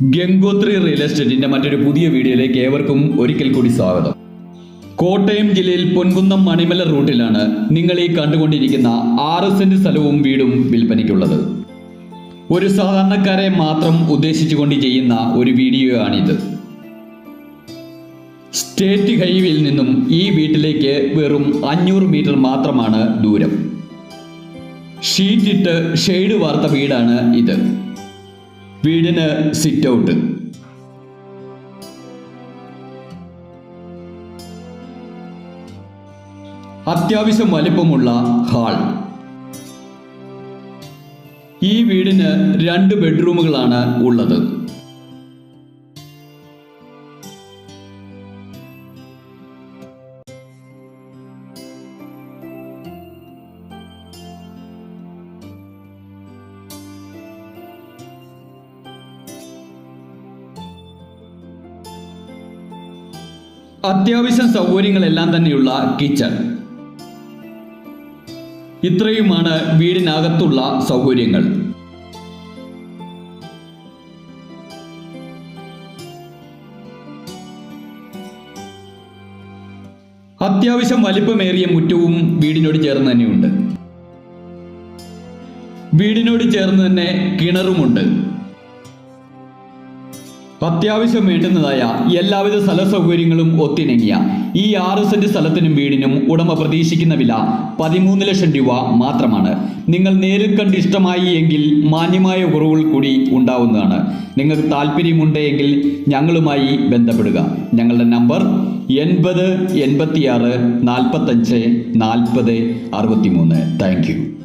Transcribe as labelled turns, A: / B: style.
A: Gangotri real എസ്റ്റേറ്റിന്റെ മറ്റൊരു പുതിയ വീഡിയോയിലേക്ക് ഏവർക്കും ഒരിക്കൽ കൂടി സ്വാഗതം. കോട്ടയം ജില്ലയിൽ പൊൻകുന്നം മണിമല റൂട്ടിലാണ് നിങ്ങൾ ഈ കണ്ടുകൊണ്ടിരിക്കുന്ന ആറ് സെന്റ് സ്ഥലവും വീടും വിൽപ്പനയ്ക്കുള്ളത്. ഒരു സാധാരണക്കാരെ മാത്രം ഉദ്ദേശിച്ചുകൊണ്ട് ചെയ്യുന്ന ഒരു വീഡിയോ ആണിത് സ്റ്റേറ്റ് ഹൈവേയിൽ നിന്നും ഈ വീട്ടിലേക്ക് വെറും അഞ്ഞൂറ് മീറ്റർ മാത്രമാണ് ദൂരം. ഷീറ്റിട്ട് ഷെയ്ഡ് വാർത്ത വീടാണ് ഇത്. വീടിന് സിറ്റ് ഔട്ട് അത്യാവശ്യം വലിപ്പമുള്ള ഹാൾ ഈ വീടിന് രണ്ട് ബെഡ്റൂമുകളാണ് ഉള്ളത്. അത്യാവശ്യം സൗകര്യങ്ങളെല്ലാം തന്നെയുള്ള കിച്ചൺ. ഇത്രയുമാണ് വീടിനകത്തുള്ള സൗകര്യങ്ങൾ. അത്യാവശ്യം വലിപ്പമേറിയ മുറ്റവും വീടിനോട് ചേർന്ന് തന്നെയുണ്ട്. വീടിനോട് ചേർന്ന് തന്നെ കിണറുമുണ്ട്. അത്യാവശ്യം വേണ്ടുന്നതായ എല്ലാവിധ സ്ഥല സൗകര്യങ്ങളും ഒത്തിണങ്ങിയ ഈ ആറ് സെന്റ് സ്ഥലത്തിനും വീടിനും ഉടമ പ്രതീക്ഷിക്കുന്ന വില പതിമൂന്ന് ലക്ഷം രൂപ മാത്രമാണ്. നിങ്ങൾ നേരിൽ കണ്ട് ഇഷ്ടമായി എങ്കിൽ മാന്യമായ കുറവുകൾ കൂടി ഉണ്ടാവുന്നതാണ്. നിങ്ങൾക്ക് താല്പര്യമുണ്ട് എങ്കിൽ ഞങ്ങളുമായി ബന്ധപ്പെടുക. ഞങ്ങളുടെ നമ്പർ എൺപത് എൺപത്തിയാറ് നാൽപ്പത്തഞ്ച് നാൽപ്പത് അറുപത്തിമൂന്ന്. താങ്ക്